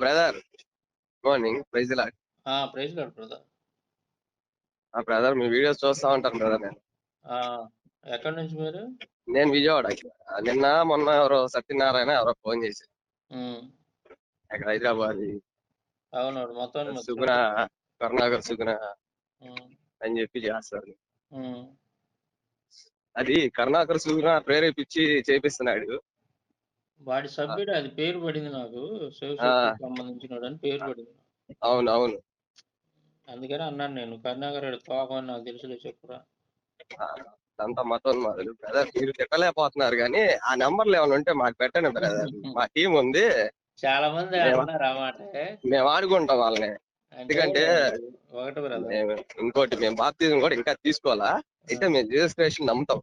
Brother morning praise lord ఆ, praise lord brother ఆ brother మీ వీడియోస్ చూస్తా ఉంటాను బ్రదర్ నేను. ఆ, ఎక్కడి నుంచి మీరు? నేను విజయవాడ. నిన్న మొన్న ఎవరో సత్యనారాయణ ఎవరో ఫోన్ చేసి. ఉమ్, అక్కడ హైదరాబాద్. అవునవును మొత్తం. సుగుణ కరుణాకర్ సుగుణ అని చెప్పి చేస్తారు. అది కరుణాకర్ సుగుణ ప్రేరేపించి చేపిస్తున్నాడు. వాడి సభ్యుడు అది పేరు పడింది నాకు. సంబంధించిన అని పేరు పడింది అవును అవును. అందుకని అన్నాను నేను కరుణాకర్ గారి తోక అని నాకు తెలుసులే చెప్పురా. అంతా మతోన్మాదులు బ్రదర్ మీరు తిట్టలేకపోతున్నారు కానీ ఆ నెంబర్లు ఏమైనా ఉంటే మాకు పెట్టండి బ్రదర్ మా టీం ఉంది. చాలా మంది ఏమా? అన్నారు ఆ మాట. మేము ఆడుకుంటాం వాళ్ళని. ఎందుకంటే ఒకటి బ్రదర్ మేము ఇంకోటి మేము బాప్తిజం కూడా ఇంకా తీసుకోవాలా? అయితే మేము జీసస్ క్రైస్ట్ నమ్ముతాం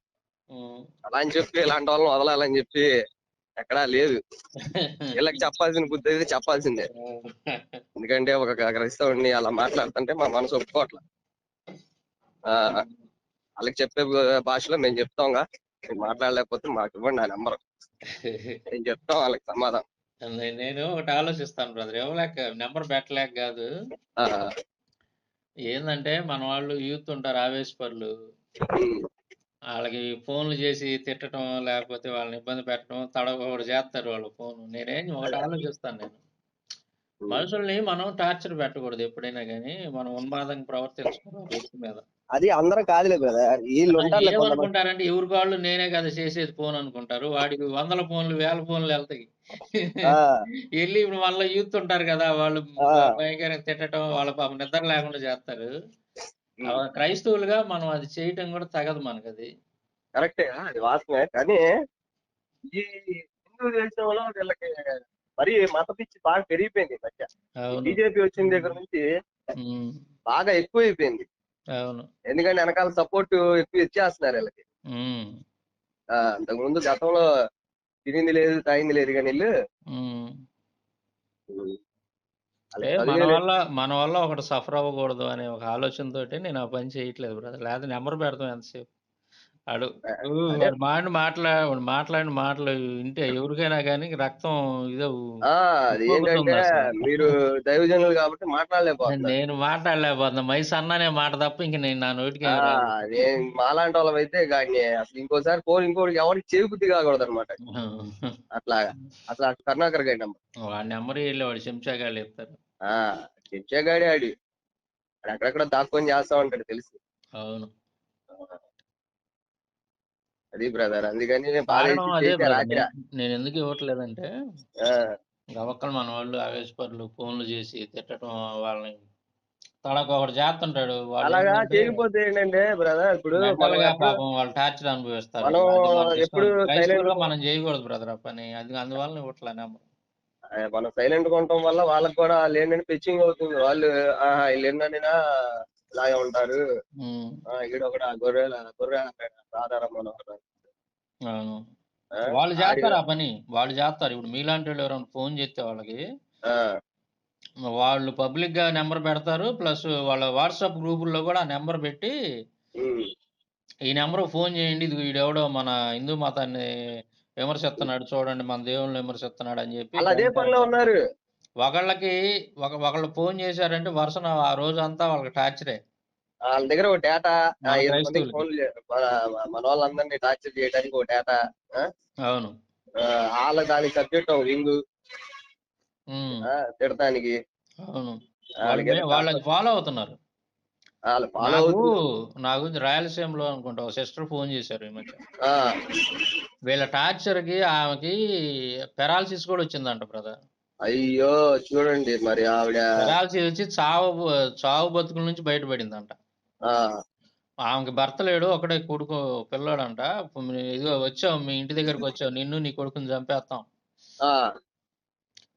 అలా అని చెప్పి ఇలాంటి వాళ్ళని వదలాలని చెప్పి ఎక్కడా లేదు. వీళ్ళకి చెప్పాల్సిన బుద్ధి అయితే చెప్పాల్సిందే. ఎందుకంటే ఒక క్రైస్తవుడిని అలా మాట్లాడుతుంటే మా మనసు ఒప్పుకోవట్ల. వాళ్ళకి చెప్పే భాషలో మేము చెప్తాంగా. మీరు మాట్లాడలేకపోతే మాకు ఇవ్వండి ఆ నెంబర్. నేను చెప్తాం వాళ్ళకి సమాధానం. నే- నేను ఒకటి ఆలోచిస్తాను బ్రదర్. ఇవ్వలేక నెంబర్ పెట్టలేక కాదు. ఏంటంటే మన వాళ్ళు యూత్ ఉంటారు ఆవేశపరులు. వాళ్ళకి ఫోన్లు చేసి తిట్టడం లేకపోతే వాళ్ళని ఇబ్బంది పెట్టడం తడవకూడదు చేస్తారు వాళ్ళు ఫోన్. నేనేం ఒకటి ఆలోచిస్తాను నేను. మనుషుల్ని మనం టార్చర్ పెట్టకూడదు ఎప్పుడైనా కానీ మనం ఉన్మాదంగా ప్రవర్తించకూడదు వ్యక్తి మీద. అది అందరం కాదులే కొంతమంది ఏమనుకుంటారంటే ఎవరి వాళ్ళు నేనే కదా చేసేది ఫోన్ అనుకుంటారు. వాడికి వందల ఫోన్లు వేల ఫోన్లు వెళ్తాయి. వెళ్ళి ఇప్పుడు వాళ్ళ యూత్ ఉంటారు కదా వాళ్ళు. భయంకరంగా తిట్టడం వాళ్ళ పాపం నిద్ర లేకుండా చేస్తారు. క్రైస్తవులుగా మనం అది చేయటం కూడా తగదు మనకు అది కరెక్టే అది వాస్తవమే. కానీ ఈ హిందూ దేశంలో వీళ్ళకి మరి మత పిచ్చి బాగా పెరిగిపోయింది ఈ మధ్య. బీజేపీ వచ్చిన దగ్గర నుంచి బాగా ఎక్కువైపోయింది. అవును. ఎందుకంటే వెనకాల సపోర్ట్ ఎక్కువ ఇచ్చేస్తున్నారు వీళ్ళకి. ఉమ్, ఆ, అంతకుముందు గతంలో తినింది లేదు తాగింది లేదు కానీ వీళ్ళు మన. వల్ల మన వల్ల ఒకటి సఫర్ అవ్వకూడదు అనే ఒక ఆలోచనతోటి నేను ఆ పని చేయట్లేదు బ్రదర్ లేదా నెంబర్ పెడతాం ఎంతసేపు అడు. వాడు మాడిన మాట్లా వాడు మాట్లాడిన మాటలు వింటే ఎవరికైనా కానీ రక్తం ఇదో ఆ అది ఏంటంటే. మీరు దైవజనులు కాబట్టి మాట్లాడలేకపోతున్నారు. నేను మాట్లాడలేకపోతున్నా. మైస్ అన్నానే మాట తప్ప ఇంక నేను నా నోటికి ఆ, ఏం రాదు. నేను మాలాంటి వాళ్ళం అయితే కానీ అసలు ఇంకోసారి ఫోన్ ఇంకోటి ఎవరికి చేబుద్ధి కాకూడదు అనమాట అట్లాగా. అసలు అటు కరుణాకర్ గైడ్ వాడి నెంబర్ వెళ్ళి వాడు చెంచాగాళ్ళు చెప్తారు ఆ చెంచాగాడే ఆడి ఆడు. అక్కడక్కడ దాక్కొని చేస్తా ఉంటాడు తెలుసు. అవును. అది బ్రదర్ అందుకని నేను. రాత్రి. నేను- ఎందుకు ఇవ్వట్లేదంటే ఆ, గవక్కలు మన వాళ్ళు ఆవేశపరులు ఫోన్లు చేసి తిట్టడం వాళ్ళని తడక ఒకటి చేస్తుంటాడు అలాగా ఏంటంటే చేయకపోతే ఏంటంటే బ్రదర్ ఇప్పుడు mental మనం గా ఎప్పుడు- పాపం వాళ్ళు టార్చర్ అనుభవిస్తారు. మనం అది మనకి ఇష్టం ఎప్పుడు. క్రైస్తవులుగా silent- మనం చేయకూడదు బ్రదర్ ఆ పని. అది అందువల్ల ఇవ్వట్లే నెంబర్ ఆ, మనం సైలెంట్గా ఉండటం వల్ల వాళ్ళకి కూడా వాళ్ళు ఏంటంటే పిచ్చింగ్ అవుతుంది. వాళ్ళు ఆహా వీళ్ళు ఏంటంటే ఇలాగే ఉంటారు. ఆ, గొర్రె మనోహర్ వాళ్ళు చేస్తారు ఆ పని. వాళ్ళు చేస్తారు. ఇప్పుడు మీలాంటి వాళ్ళు ఎవరైనా ఫోన్ చేస్తే వాళ్ళకి వాళ్ళు పబ్లిక్గా నెంబర్ పెడతారు. ప్లస్ వాళ్ళ వాట్సాప్ గ్రూపుల్లో కూడా ఆ నెంబర్ పెట్టి ఈ నెంబర్ ఫోన్ చేయండి. ఇది వీడెవడో మన హిందూ మతాన్ని విమర్శిస్తున్నాడు. చూడండి మన దేవుళ్ళని విమర్శిస్తున్నాడు అని చెప్పి అదే పనిలో ఉన్నారు. ఒకళ్ళకి ఒక ఒకళ్ళు ఫోన్ చేశారంటే వరుసన ఆ రోజు అంతా వాళ్ళకి టార్చరే. వాళ్ళ దగ్గర ఒక డేటా మన వాళ్ళందరినీ టార్చర్ చేయడానికి ఒక డేటా అవును. వాళ్ళ దానికి సబ్జెక్ట్ ఒక వింగ్ తిడటానికి అవును. వాళ్ళకి ఫాలో అవుతున్నారు. నాకు నాకు రాయలసీమలో అనుకుంటా ఒక సిస్టర్ ఫోన్ చేశారు ఈ మధ్య. వీళ్ళ టార్చర్కి ఆమెకి పెరాలసిస్ కూడా వచ్చిందంట బ్రదర్. అయ్యో చూడండి మరి ఆవిడ. పెరాలసిస్ వచ్చి చావు చావు బతుకుల నుంచి బయటపడిందంట. ఆమెకి భర్త లేడు ఒకడే కొడుకు పిల్లోడంట. ఇదిగో వచ్చావు మీ ఇంటి దగ్గరకు వచ్చావు నిన్ను నీ కొడుకుని చంపేస్తాం.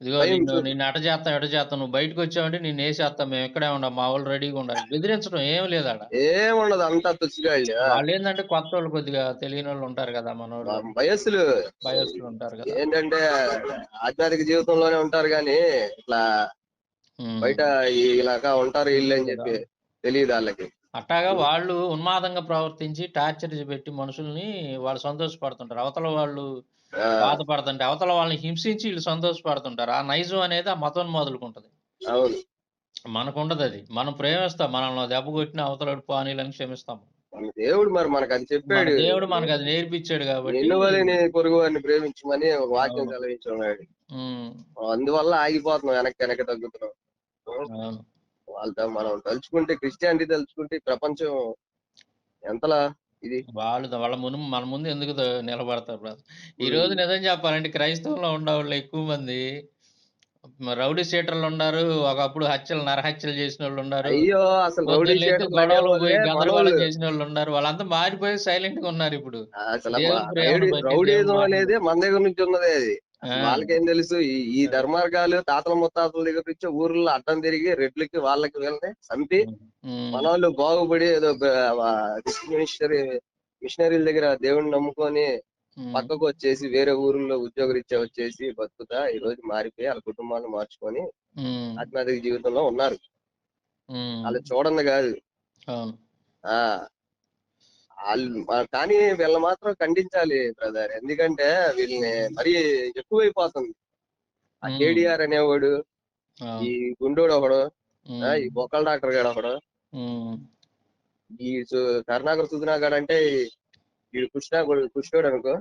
ఇదిగో నిన్ను అట చేస్తాం ఎట చేస్తాం నువ్వు బయటకు వచ్చావంటే నిన్ను వేసేస్తాం మేము ఇక్కడే ఉండం మా వాళ్ళు రెడీగా ఉండాలి. బెదిరించడం ఏం లేదు ఆడ. ఏముండదు అంతా తుచ్చిగాళ్ళు వాళ్ళు ఏంటంటే కొత్త వాళ్ళు కొద్దిగా తెలియని వాళ్ళు ఉంటారు కదా మనోళ్ళు. వయస్సులు భయస్తులు ఉంటారు కదా. ఏంటంటే ఆధ్యాత్మిక జీవితంలోనే ఉంటారు కానీ ఇట్లా. బయట ఇలాగా ఉంటారు వీళ్ళు అని చెప్పి తెలియదు వాళ్ళకి. అట్టాగా వాళ్ళు ఉన్మాదంగా ప్రవర్తించి టార్చర్ పెట్టి మనుషుల్ని వాళ్ళు సంతోషపడుతుంటారు. అవతల వాళ్ళు బాధపడుతుంటే అవతల వాళ్ళని హింసించి వీళ్ళు సంతోషపడుతుంటారు. ఆ నైజం అనేది ఆ మతం మొదలుకుంటది మనకు ఉండదు అది. మనం ప్రేమిస్తాం. మనల్ని దెబ్బ కొట్టిన అవతల పానీలను క్షమిస్తాం. మన దేవుడు మరి మనకు అది చెప్పాడు. దేవుడు మనకు అది నేర్పించాడు కాబట్టి పొరుగు వారిని ప్రేమించమని ఒక వాక్యం ఉమ్, అందువల్ల ఆగిపోతున్నాం వెనక్కి వెనక్కి తగ్గుతున్నాం. వాళ్ళతో మనం తలుచుకుంటే క్రిస్టియానిటీ తలుచుకుంటే ప్రపంచం ఎంతలా ఇది. వాళ్ళు వాళ్ళ ముందు మన ముందు ఎందుకు ద- నిలబడతారు బ్రదర్? ఈ రోజు నిజం చెప్పాలంటే క్రైస్తవంలో ఉండేవాళ్ళు ఎక్కువ మంది. మ- రౌడీ షీటర్లు ఉన్నారు ఒకప్పుడు హత్యలు నరహత్యలు చేసిన వాళ్ళు ఉన్నారు. అయ్యో అసలు రౌడీ పొద్దున్న గొడవలు పోయి అనేవాళ్ళే గందరగోళం మనోళ్ళు. చేసిన వాళ్ళు ఉన్నారు. వాళ్ళంతా మారిపోయి సైలెంట్గా ఉన్నారు ఇప్పుడు. అసలు దేవుని ప్రేమను రౌడీ- అనేది మన దగ్గర నుంచి ఉన్నదే అది. వాళ్ళకేం తెలుసు? ఈ ధర్మార్గాలు తాతల ముత్తాతల దగ్గర నుంచి ఊర్లో అడ్డం తిరిగి రెడ్లకి వాళ్ళకి వెళ్ళి చంపి మన వాళ్ళు బాగుపడి ఏదో మిషనరీ మిషనరీల దగ్గర దేవుడిని నమ్ముకొని పక్కకు వచ్చేసి వేరే ఊర్లో ఉద్యోగరీత్యా వచ్చేసి బతుకుతా ఈ రోజు మారిపోయి వాళ్ళ కుటుంబాలను మార్చుకొని ఆత్మహత్య జీవితంలో ఉన్నారు. వాళ్ళు చూడండి కాదు. ఆ. వాళ్ళు కానీ వీళ్ళ మాత్రం ఖండించాలి బ్రదర్. ఎందుకంటే వీళ్ళని మరీ ఎక్కువైపోతుంది. ఆ కేడిఆర్ అనేవాడు ఈ గుండోడు ఒకడు ఈ బొక్కల డాక్టర్ గాడు ఒకడు. ఈ కరుణాకర్ సుధనాగాడు అంటే ఈ కృష్ణ కృష్ణుడు అనుకో.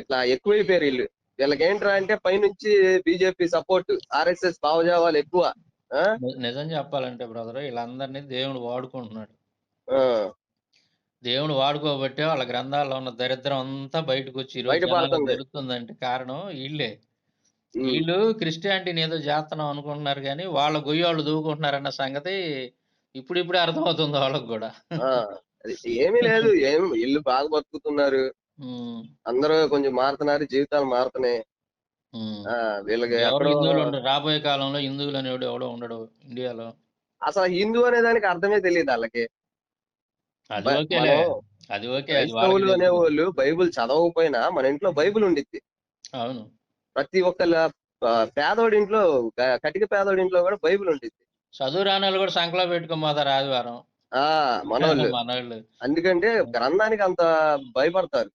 ఇట్లా ఎక్కువైపోయారు వీళ్ళు. వీళ్ళకి ఏంట్రా అంటే పైనుంచి బీజేపీ సపోర్ట్ ఆర్ఎస్ఎస్ భావజావాలు ఎక్కువ నిజం చెప్పాలంటే బ్రదర్ వీళ్ళందరినీ దేవుడు వాడుకుంటున్నాడు. దేవుడు వాడుకోబట్టే వాళ్ళ గ్రంథాల్లో ఉన్న దరిద్రం అంతా బయటకు వచ్చి ఈ రోజు బయట జనాలకు పడుతుంది. దొరుకుతుందంటే కారణం వీళ్ళే వీళ్ళు క్రిస్టియానిటీని ఏదో చేస్తున్నాం అనుకుంటున్నారు కానీ వాళ్ళ గొయ్యి వాళ్ళు దూకుంటున్నారన్న సంగతి ఇప్పుడిప్పుడే అర్థమవుతుంది వాళ్ళకు కూడా. ఏమీ లేదు. ఏం ఇల్లు బాగా బతుకుతున్నారు. అందరూ కొంచెం మారుతున్నారు. జీవితాలు మారుతున్నాయి. వీళ్ళకి రాబోయే కాలంలో హిందువులు అనేవాడు ఎవడో ఉండడు ఇండియాలో. అసలు హిందూ అనే దానికి అర్థమే తెలియదు వాళ్ళకి. అది మనం అది ఓకే క్రైస్తవులు. అనేవాళ్ళు బైబిల్ చదవకపోయినా మన ఇంట్లో బైబిల్ ఉండిద్ది. అవును. ప్రతి ఒక్క పేదోడి ఇంట్లో కటిక పేదోడి ఇంట్లో కూడా బైబిల్ ఉండిద్ది. చదువు రాని కూడా సంకలో పెట్టుకోమాదారు ఆదివారం. ఆ మనోళ్ళు. మనోళ్ళు. ఎందుకంటే గ్రంథానికి అంత భయపడతారు.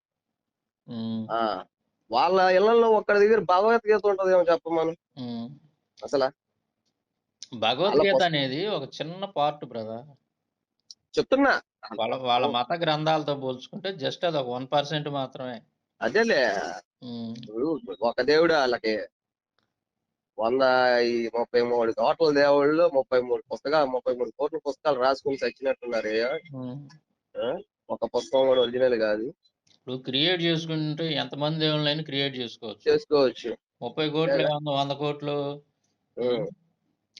ఆ వాళ్ళ ఇళ్ళలో ఒక్కడి దగ్గర భగవద్గీత ఉంటదేమో చెప్పమను ఉమ్. అసలు? భగవద్గీత అనేది ఒక చిన్న పార్ట్ బ్రదర్. చెప్తున్నా. వాళ్ళ వాళ్ళ మత గ్రంథాలతో పోల్చుకుంటే జస్ట్ అది ఒక వన్ పర్సెంట్ మాత్రమే. అదేలే. ఇప్పుడు ఒక దేవుడు వాళ్ళకి వంద ఈ ముప్పై మూడు కోట్ల దేవుళ్ళు ముప్పై మూడు పుస్తకాలు ముప్పై మూడు కోట్ల పుస్తకాలు రాసుకుని చచ్చినట్టున్నారు? ఒక పుస్తకం కూడా ఒరిజినల్ కాదు. ఇప్పుడు క్రియేట్ చేసుకుంటే ఎంతమంది దేవుళ్ళైనా క్రియేట్ చేసుకోవచ్చు. చేసుకోవచ్చు. ముప్పై కోట్లు వంద కోట్లు.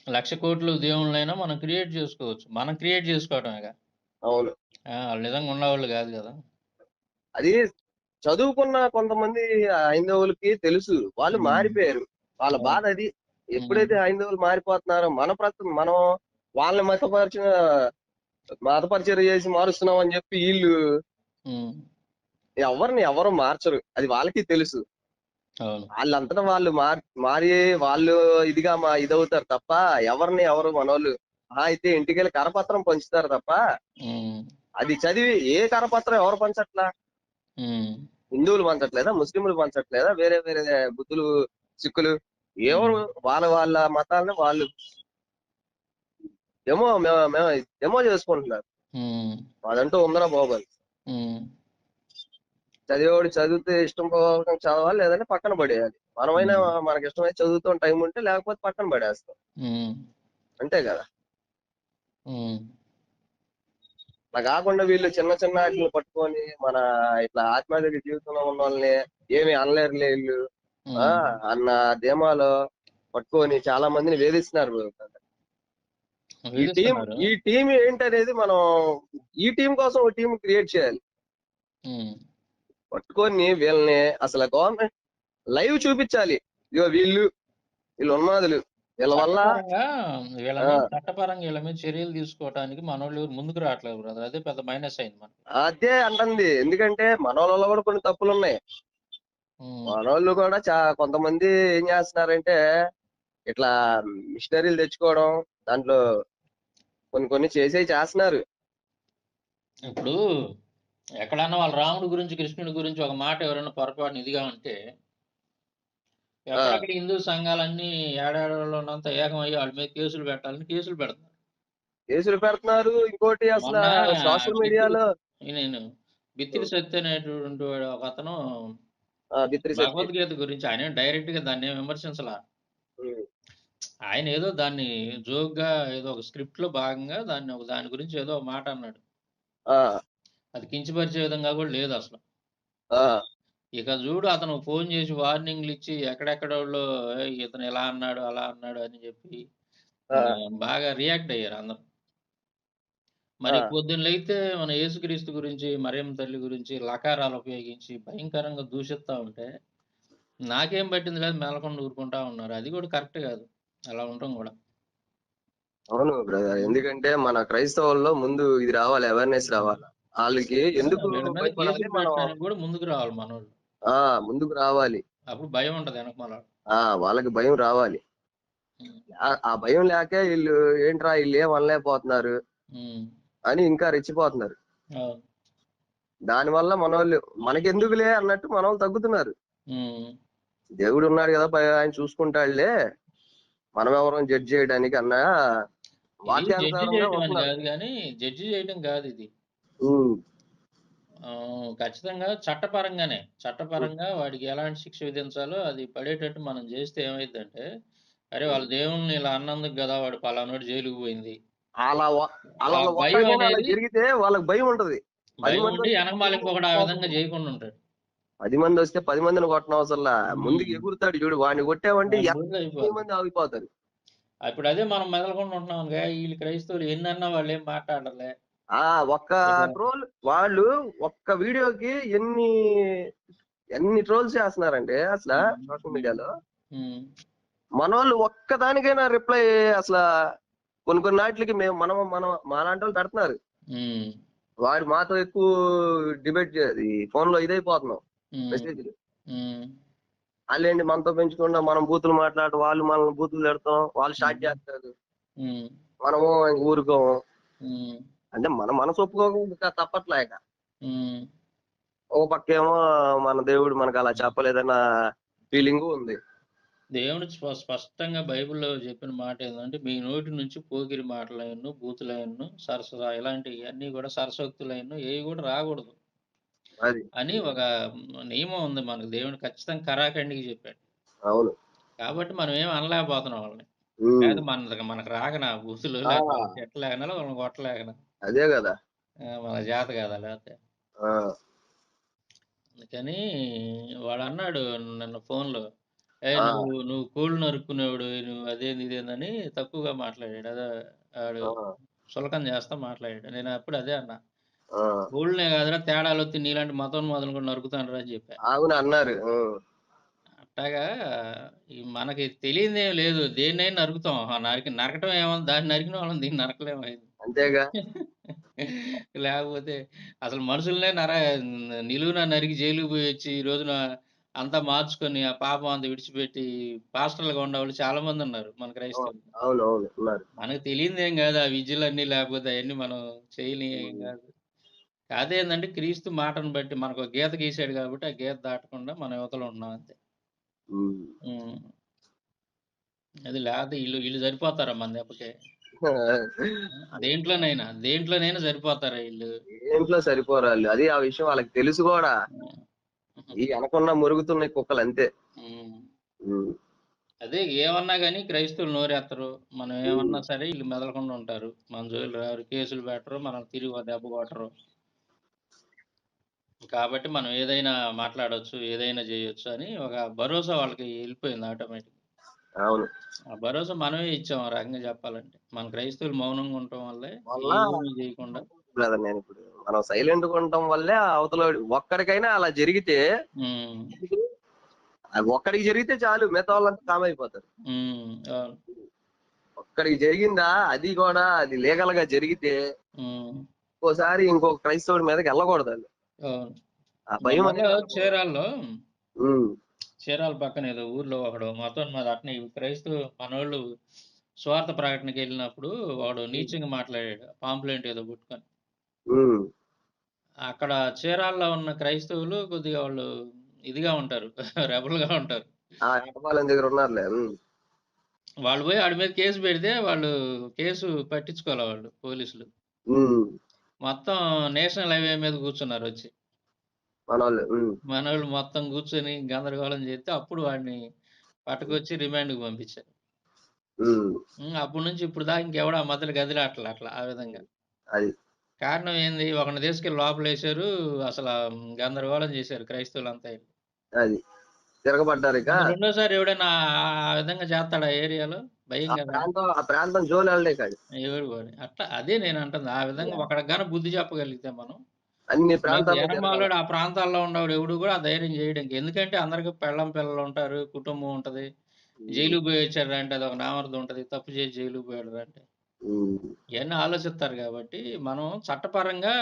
లక్ష కోట్లు దేవుళ్ళైనా మనం క్రియేట్ చేసుకోవచ్చు. మనం క్రియేట్ చేసుకోవటమేగా. అవును. వాళ్ళు నిజంగా ఉన్నవాళ్ళు కాదు కదా. అది చదువుకున్న కొంతమంది హైందవులకి తెలుసు. వాళ్ళు. మారిపోయారు. వాళ్ళ. బాధ అది. ఎప్పుడైతే హైందవులు మారిపోతున్నారో మన ప్రతి మనం వాళ్ళని మతపరిచిన మతపరిచయం చేసి మారుస్తున్నాం అని చెప్పి వీళ్ళు. ఎవరిని ఎవరు మార్చరు. అది వాళ్ళకి తెలుసు. వాళ్ళంతటా వాళ్ళు మార్ వాళ్ళు ఇదిగా మా ఇదవుతారు తప్ప ఎవరిని ఎవరు మనోళ్ళు ఆ అయితే ఇంటికి వెళ్ళి కరపత్రం పంచుతారు తప్ప. అది చదివి ఏ కరపత్రం ఎవరు పంచట్లా. హిందువులు పంచట్లేదా ముస్లింలు పంచట్లేదా వేరే వేరే బుద్ధులు సిక్కులు ఎవరు వాళ్ళ వాళ్ళ మతాలను వాళ్ళు డెమో మేము- మేము డెమో చేసుకుంటున్నారు. అదంటూ ఉందరా బాబు. చదివేవాడు చదివితే ఇష్టం పోవడం చదవాలి లేదంటే పక్కన పడేయాలి మనమైనా మనకి ఇష్టమైతే చదువుతాం టైం ఉంటే లేకపోతే పక్కన పడేస్తాం. అంతే కదా. అలా కాకుండా వీళ్ళు చిన్న చిన్న వాటిని పట్టుకొని మన ఇట్లా ఆత్మహత్య జీవితంలో ఉన్న వాళ్ళని ఏమి అనలేరులే వీళ్ళు అన్న ధీమాలో పట్టుకొని చాలా మందిని వేధిస్తున్నారు ఈ టీం. ఈ టీం ఏంటనేది మనం ఈ టీం కోసం ఒక టీం క్రియేట్ చేయాలి. పట్టుకొని వీళ్ళని అసలు గవర్నమెంట్ లైవ్ చూపించాలి. ఇగో వీళ్ళు వీళ్ళు ఉన్మాదులు. వీళ్ళ వల్ల వీళ్ళ చట్టపరంగా వీళ్ళ మీద చర్యలు తీసుకోవడానికి మనోళ్ళు ముందుకు రావట్లేదు బ్రదర్ అదే పెద్ద మైనస్ అయింది మనకి. అదే అంటుంది. ఎందుకంటే మన వాళ్ళలో కూడా కొన్ని తప్పులు ఉన్నాయి. మనోళ్ళు కూడా చా కొంతమంది ఏం చేస్తున్నారంటే ఇట్లా మిషనరీలు తెచ్చుకోవడం దాంట్లో కొన్ని కొన్ని చేసే చేస్తున్నారు. ఇప్పుడు ఎక్కడన్నా వాళ్ళ రాముడి గురించి కృష్ణుడి గురించి ఒక మాట ఎవరైనా పొరపాటున ఇదిగా ఉంటే ఎక్కడెక్కడ హిందూ సంఘాలన్నీ ఏడాడలో ఉన్నంత ఏకమయ్యి వాళ్ళ మీద కేసులు పెట్టాలని కేసులు పెడతారు కేసులు పెడుతున్నారు. ఇంకోటి అసలు సోషల్ మీడియాలో నేను బిత్తిరి సత్య అనేటువంటి వాడు ఒక అతను. భగవద్గీత గురించి ఆయన డైరెక్ట్గా దాన్ని విమర్శించలా? ఆయన ఏదో దాన్ని జోక్గా ఏదో ఒక స్క్రిప్ట్లో భాగంగా దాన్ని ఒక దాని గురించి ఏదో ఒక మాట అన్నాడు. అది కించపరిచే విధంగా కూడా లేదు అసలు. ఇక చూడు అతను ఫోన్ చేసి వార్నింగ్లు ఇచ్చి ఎక్కడెక్కడోళ్ళు "ఏయ్, ఇతను ఎలా అన్నాడు అలా అన్నాడు అని చెప్పి బాగా రియాక్ట్ అయ్యారు అందరూ. మరి ఆ. పొద్దున్న లేస్తే మన యేసుక్రీస్తు గురించి మరియమ్మ తల్లి గురించి లకారాలు ఉపయోగించి భయంకరంగా దూషిస్తా ఉంటే నాకేం పట్టింది లేదు మెలకుండా ఊరుకుంటా ఉన్నారు. అది కూడా కరెక్ట్ కాదు. అలా ఉండటం కూడా. అవును బ్రదర్. ఎందుకంటే మన క్రైస్తవుల్లో ముందు ఇది రావాలి అవేర్నెస్ రావాలి. వాళ్ళకి ఎందుకు మనం? కూడా ముందుకు రావాలి ఆ ముందుకు రావాలి. అప్పుడు భయం ఉంటది వెనక మన ఆ వాళ్ళకి భయం రావాలి. ఆ- భయం లేక వీళ్ళు ఏంట్రా వీళ్ళు ఏం అనలేకపోతున్నారు అని ఇంకా రెచ్చిపోతున్నారు. దాని వల్ల మన వాళ్ళు మనకెందుకులే అన్నట్టు మన వాళ్ళు తగ్గుతున్నారు దేవుడు ఉన్నాడు కదా ఆయన చూసుకుంటాడులే. మనం ఎవరం జడ్జ్ చేయడానికి అన్న వాక్యానుసారంగా జడ్జి చేయడం కాదు ఇది. ఖచ్చితంగా చట్టపరంగానే చట్టపరంగా వాడికి ఎలాంటి శిక్ష విధించాలో అది పడేటట్టు మనం చేస్తే ఏమైందంటే అరే వాళ్ళ దేవుణ్ణి ఇలా అన్నందుకు కదా వాడు పలానోడు జైలుకు పోయింది. అలా అలా భయం అనేది- జరిగితే వాళ్ళకి భయం ఉంటది. భయం వెనకమాల ఇంకొకటి ఆ విధంగా చేయకుండా ఉంటాడు. పది మంది వస్తే పది మందిని కొట్టడం అవసరంలా? ముందుకు ఎగురుతాడు చూడు వాడిని కొట్టామంటే. మంది ఆగిపోతారు? ఇప్పుడు అదే మనం మెదలకుండా ఉంటున్నాం వీళ్ళు క్రైస్తవులు ఎన్నన్నా వాళ్ళు ఏం మాట్లాడలే ఆ ఒక్క. ట్రోల్ వాళ్ళు ఒక్క వీడియోకి ఎన్ని ఎన్ని ట్రోల్స్ చేస్తున్నారంటే అసలు. సోషల్ మీడియాలో? ఉమ్, మనోళ్ళు ఒక్క దానికైనా రిప్లై అసలు కొన్ని కొన్ని నాటికి మేము మనం మనం మాలాంటి వాళ్ళు పెడుతున్నారు. వాడు మాతో ఎక్కువ డిబేట్ ఫోన్లో ఇదైపోతున్నాం మెసేజ్లు. వాళ్ళేంటి మనతో పెంచకుండా మనం బూతులు మాట్లాడటం వాళ్ళు మనల్ని బూతులు పెడతాం వాళ్ళు స్టార్ట్ చేస్తారు. మనము ఊరుకోము. అంటే మన మనసు ఒప్పుకోక తప్పట్లేక. ఒక పక్కేమో మన దేవుడు మనకు అలా చెప్పలేదన్న ఫీలింగ్ ఉంది. దేవుడు స్ప- స్పష్టంగా బైబిల్లో చెప్పిన మాట ఏంటంటే మీ నోటి నుంచి పోగిరి మాటలైన బూతులైన సరస ఇలాంటి అన్ని కూడా సరసోక్తులైన ఏవి కూడా రాకూడదు. అని ఒక నియమం ఉంది మనకు. దేవుడు ఖచ్చితంగా కరాఖండికి చెప్పాడు. అవును. కాబట్టి మనం ఏం అనలేకపోతున్నాం వాళ్ళని. మన మనకు రాకనా బూతులు? ఎట్లేకనా వాళ్ళని కొట్టలేకనా? అదే కదా. మన జాత కదా లేకపోతే. అందుకని వాడు అన్నాడు నన్ను ఫోన్లో ఏ. నువ్వు నువ్వు కోళ్ళు నరుక్కునేవాడు నువ్వు అదేంది ఇదేందని తక్కువగా మాట్లాడాడు. అదే వాడు సులకం చేస్తా మాట్లాడాడు. నేను అప్పుడు అదే అన్నా. కోళ్ళనే కాదురా తేడాలు వచ్చి నీలాంటి మతం మొదలు కూడా నరుకుతాను అని చెప్పా. అవును అన్నారు. అట్టాగా ఈ మనకి తెలియదేం లేదు. దేన్నైనా నరుకుతాం. ఆ నరికి నరకటం ఏమో దాన్ని నరికిన వాళ్ళని దీన్ని నరకలేమైంది అంతేగా? లేకపోతే అసలు మనుషులనే నర నిలువున నరికి జైలుకి పోయి వచ్చి ఈ రోజున అంతా మార్చుకొని ఆ పాపం అంతా విడిచిపెట్టి పాస్టర్లుగా ఉండేవాళ్ళు చాలా మంది ఉన్నారు మన క్రైస్తవులు. మనకు తెలియదు ఏం కాదు ఆ విద్యలన్నీ లేకపోతే అవన్నీ మనం చేయని ఏం కాదు. కాదేందంటే క్రీస్తు మాటను బట్టి మనకు గీత గీసాడు కాబట్టి ఆ గీత దాటకుండా మన యువతలో ఉన్నాం అంతే. అది లేకపోతే వీళ్ళు వీళ్ళు సరిపోతారా మన దెబ్బకి? దేంట్లోనైనా దేంట్లోనైనా సరిపోతారా వీళ్ళు? ఇంట్లో సరిపోరాళ్ళు అది ఆ విషయం వాళ్ళకి తెలుసు కూడా. ఈ వెనకున్న మురుగుతున్న కుక్కలు అంతే. అదే ఏమన్నా కానీ క్రైస్తవులు నోరేస్తారు మనం ఏమన్నా సరే వీళ్ళు మెదలకుండా ఉంటారు. మన జోలు రారు కేసులు పెట్టరు మనం తిరిగి దెబ్బ కొట్టరు. కాబట్టి మనం ఏదైనా మాట్లాడొచ్చు ఏదైనా చేయొచ్చు అని ఒక భరోసా వాళ్ళకి వెళ్ళిపోయింది ఆటోమేటిక్ అవును. ఆ భరోసా మనమే ఇచ్చాం ఆ రకంగా చెప్పాలంటే. మన క్రైస్తవులు మౌనంగా ఉండటం వల్లే వల్ల- ఏమీ చేయకుండా. బ్రదర్ నేను ఇప్పుడు మనం సైలెంట్గా ఉండటం వల్లే అవతల ఒక్కడికైనా అలా జరిగితే ఉమ్, అది ఒక్కడికి జరిగితే చాలు. మిగతా వాళ్ళంతా కామ్ అయిపోతారు. ఉమ్, అవును, ఒక్కడికి జరిగిందా? అది కూడా అది లీగల్గా జరిగితే ఉమ్, ఇంకోసారి ఇంకొక క్రైస్తవుడి మీదకి వెళ్ళకూడదు వాళ్ళు అవును. ఆ భయం మొన్న అనేది చీరాల్లో ఉమ్, చీరాల పక్కన ఏదో ఊర్లో ఒకడు మొత్తం మాది అట్నే క్రైస్తవ మనోళ్ళు స్వార్థ ప్రకటనకి వెళ్ళినప్పుడు వాడు నీచంగా మాట్లాడాడు పాంప్లెంట్ ఏదో పుట్టుకొని అక్కడ చీరాల్లో ఉన్న క్రైస్తవులు కొద్దిగా వాళ్ళు ఇదిగా ఉంటారు ఉంటారు. దగ్గర ఉన్నారులే ఉమ్, వాళ్ళు పోయి వాడి మీద కేసు పెడితే వాళ్ళు కేసు పట్టించుకోవాలి వాళ్ళు పోలీసులు. మొత్తం నేషనల్ హైవే మీద కూర్చున్నారు వచ్చి. మన వాళ్ళు ఉమ్, మనోళ్ళు మొత్తం కూర్చొని గందరగోళం చేస్తే అప్పుడు వాడిని పట్టుకొచ్చి రిమాండ్కి పంపించారు. ఉమ్, ఉమ్, అప్పటి నుంచి ఇప్పుడు దాకా ఇంకెవడ ఆ మధ్యలో గదిలో అట్లా అట్లా ఆ విధంగా. అది. కారణం ఏంది? ఒకరిని తీసుకెళ్ళి లోపల వేసారు అసలు గందరగోళం చేశారు క్రైస్తవులంతా అది. తిరగబడ్డారు ఇక. రెండోసారి ఎవడైనా ఆ- విధంగా చేస్తాడు ఆ ఏరియాలో? భయం ఆ ప్రాంతం జోలు అట్లా అదే నేను అంటుంది. ఆ విధంగా ఒకడికి గాన బుద్ధి చెప్పగలిగితే మనం అన్ని ప్రాంతాలు ఎనమాలోడు ఆ ప్రాంతాల్లో ఉండేవాడు ఎవడు కూడా ఆ ధైర్యం చేయడానికి ఎందుకంటే అందరికి పెళ్ళం పిల్లలు ఉంటారు కుటుంబం ఉంటది. జైలుకి పోయి వచ్చారు అంటే అది ఒక నామర్థం ఉంటది. తప్పు చేసి జైలుకి పోయాడు అంటే. ఇవన్నీ ఆలోచిస్తారు కాబట్టి మనం చట్టపరంగా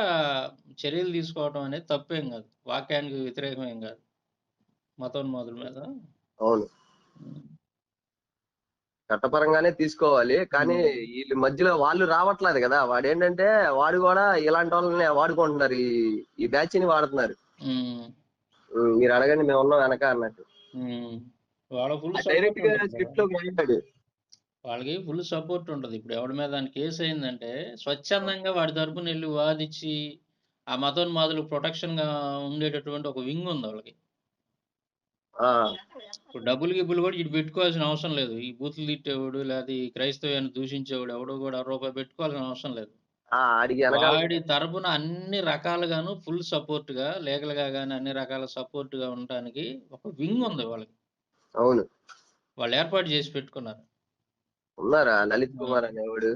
చర్యలు తీసుకోవడం అనేది తప్పేం కాదు. వాక్యానికి వ్యతిరేకమేం కాదు. మతోన్మాదుల మీద. అవును. చట్టపరంగానే తీసుకోవాలి. కానీ వీళ్ళ మధ్యలో వాళ్ళు రావట్లేదు కదా. వాడు ఏంటంటే వాడు కూడా ఇలాంటి వాళ్ళని వాడుకుంటున్నారు. ఈ ఈ బ్యాచ్ని వాడుతున్నారు మీరు అడగండి మేము ఉన్నాం వెనక అన్నట్టు. డైరెక్ట్గా స్క్రిప్ట్ వెళ్ళాడు వాళ్ళకి ఫుల్ సపోర్ట్ ఉంటది. ఇప్పుడు ఎవడి మీద దాని కేసు అయిందంటే స్వచ్ఛందంగా వాడి తరపున వెళ్ళి వాదించి ఆ మతోన్మాదులు ప్రొటెక్షన్గా ఉండేటటువంటి ఒక వింగ్ ఉంది వాళ్ళకి. ఇప్పుడు డబ్బులు గిబ్బులు కూడా ఇటు పెట్టుకోవాల్సిన అవసరం లేదు. ఈ బూతులు తిట్టేవాడు లేదా ఈ క్రైస్తవ్యాన్ని దూషించేవాడు ఎవడో కూడా రూపాయి పెట్టుకోవాల్సిన అవసరం లేదు. వాడి తరపున అన్ని రకాలుగాను ఫుల్ సపోర్ట్గా లీగల్గా కానీ అన్ని రకాల సపోర్ట్గా ఉండడానికి ఒక వింగ్ ఉంది వాళ్ళకి. అవును. వాళ్ళు ఏర్పాటు చేసి పెట్టుకున్నారు. ఉన్నారా? లలిత్ కుమార్ అనేవాడు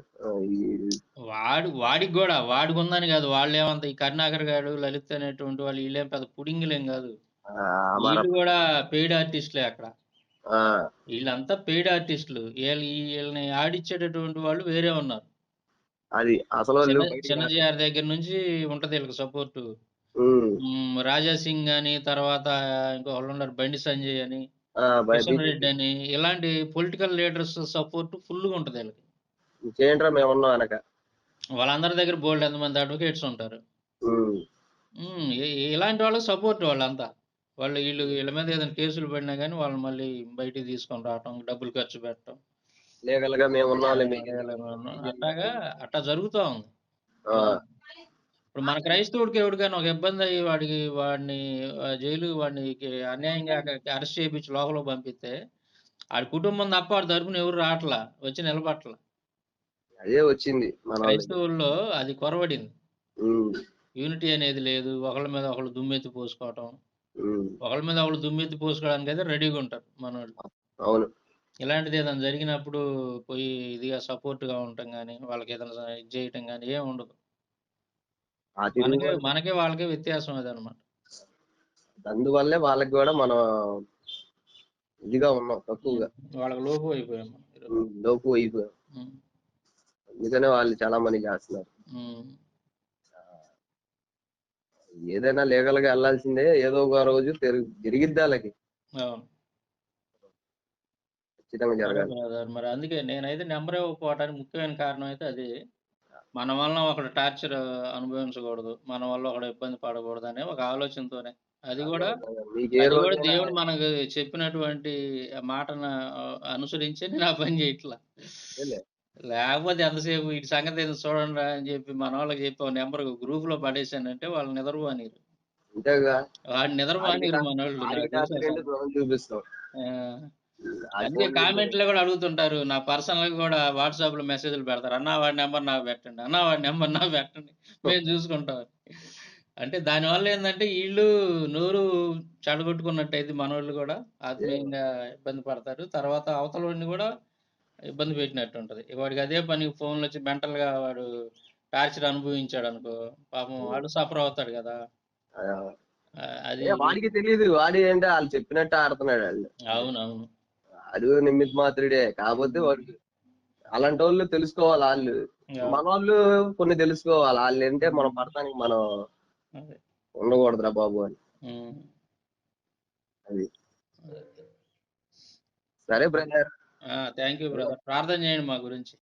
వాడు వాడికి కూడా వాడికి ఉందని కాదు. వాళ్ళు ఏమంత ఈ కరుణాకర్ గారు లలిత్ అనేటువంటి వాళ్ళు వీళ్ళేం పెద్ద పుడింగిలేం కాదు. వీళ్ళు కూడా పెయిడ్ ఆర్టిస్టులే అక్కడ. వీళ్ళంతా పెయిడ్ ఆర్టిస్టులు. వీళ్ళు వీళ్ళని ఆడిచ్చేటటువంటి వాళ్ళు వేరే ఉన్నారు. అది అసలు వాళ్ళు చిన్న బయటికి చిన్న రా- జిఆర్ దగ్గర నుంచి ఉంటది వీళ్ళకి సపోర్ట్ రాజా సింగ్ అని తర్వాత ఇంకో వాళ్ళు ఉన్నారు బండి సంజయ్ అని కిషన్ రెడ్డి అని ఇలాంటి పొలిటికల్ లీడర్స్ సపోర్ట్ ఫుల్గా ఉంటది వీళ్ళకి. చేయండిరా మేము ఉన్నాం వెనక? వాళ్ళందరి దగ్గర బోల్డ్ ఎంతమంది అడ్వకేట్స్ ఉంటారు. ఇలాంటి వాళ్ళకి సపోర్ట్ వాళ్ళంతా. వాళ్ళు వీళ్ళు వీళ్ళ మీద ఏదైనా కేసులు పడినా కానీ వాళ్ళు మళ్ళీ బయటికి తీసుకొని రావటం డబ్బులు ఖర్చు పెట్టడం లీగల్గా మేము అట్లాగా అట్లా జరుగుతూ ఉంది. ఇప్పుడు మన క్రైస్తవుడికి ఎవరికైనా ఒక ఇబ్బంది అయ్యి వాడికి వాడిని జైలు వాడికి అన్యాయంగా అరెస్ట్ చేయించి లోపల పంపిస్తే ఆడి కుటుంబం తప్ప వాడి తరపున ఎవరు రావట్లా? వచ్చి నిలబట్ల అదే వచ్చింది. క్రైస్తవుల్లో అది కొరవడింది. యూనిటీ అనేది లేదు. ఒకళ్ళ మీద ఒకళ్ళు దుమ్మెత్తి పోసుకోవటం. ఒకళ్ళ మీద ఒకళ్ళు దుమ్మెత్తి పోసుకోవడానికి అయితే రెడీగా ఉంటారు మనోళ్ళు. అవును. ఇలాంటిది ఏదైనా జరిగినప్పుడు పోయి ఇదిగా సపోర్ట్గా ఉండటం కానీ వాళ్ళకి ఏదైనా ఇది చేయటం కానీ ఏం ఉండదు. మనకే మనకే వాళ్ళకే వ్యత్యాసం అదనమాట. అందువల్లే వాళ్ళకి కూడా మనం ఇదిగా ఉన్నాం తక్కువగా. వాళ్ళకి లోపు అయిపోయాం మనం లోపు అయిపోయాం. అందుకనే వాళ్ళు చాలా మంది చేస్తున్నారు. ఏదైనా లీగల్గా వెళ్ళాల్సిందే ఏదో ఒక రోజు తిరిగి జరిగిద్ది వాళ్ళకి. ఖచ్చితంగా జరగాలి. మరి అందుకే నేనైతే నెంబర్ ఇవ్వకపోవడానికి ముఖ్యమైన కారణం అయితే అదే. మన వల్ల ఒకడు టార్చర్ అనుభవించకూడదు మన వల్ల ఒకడు ఇబ్బంది పడకూడదు అనే ఒక ఆలోచనతోనే. అది కూడా అది కూడా దేవుడు మనకు చెప్పినటువంటి మాటను అనుసరించి నేను ఆ పని చేయట్లా. లేకపోతే ఎంతసేపు ఇటు సంగతి ఏదో చూడండి రా అని చెప్పి మన వాళ్ళకి చెప్పి ఒక నెంబర్ గ్రూప్లో పడేసానంటే వాళ్ళు నిద్రపోనిరు. వాడు నిద్రపోనిరు మన వాళ్ళు అది అందుకే ఫోన్ కామెంట్లో కూడా అడుగుతుంటారు. నా పర్సనల్ కూడా వాట్సాప్లో మెసేజ్లు పెడతారు. అన్న వాడి నెంబర్ నాకు పెట్టండి అన్న వాడి నెంబర్ నాకు పెట్టండి. మేము చూసుకుంటాం. అంటే దానివల్ల ఏంటంటే వీళ్ళు నోరు చెడగొట్టుకున్నట్టయితే మనోళ్ళు కూడా ఆత్మీయంగా ఇబ్బంది పడతారు. తర్వాత అవతల వాడిని కూడా ఇబ్బంది పెట్టినట్టు ఉంటది. వాడికి అదే పని ఫోన్లో వచ్చి mental గా వాడు టార్చర్ అనుభవించాడు అనుకో పాపం వాడు సఫర్ అవుతాడు కదా. అది వాడికి తెలియదు వాడు ఏంటో వాళ్ళు చెప్పినట్టు ఆడుతున్నాడు వాళ్ళు. అవునవును. వాడు నిమిత్ మాత్రుడే. కాకపోతే వాడు అలాంటి వాళ్ళు తెలుసుకోవాలి వాళ్ళు. మన వాళ్ళు కొన్ని తెలుసుకోవాలి. వాళ్ళు ఏంటే మనం పడటానికి మనం అదే. ఉండకూడదురా బాబు అని. అది. సరే బ్రదర్. థ్యాంక్ యూ బ్రదర్ ప్రార్థన చేయండి మా గురించి.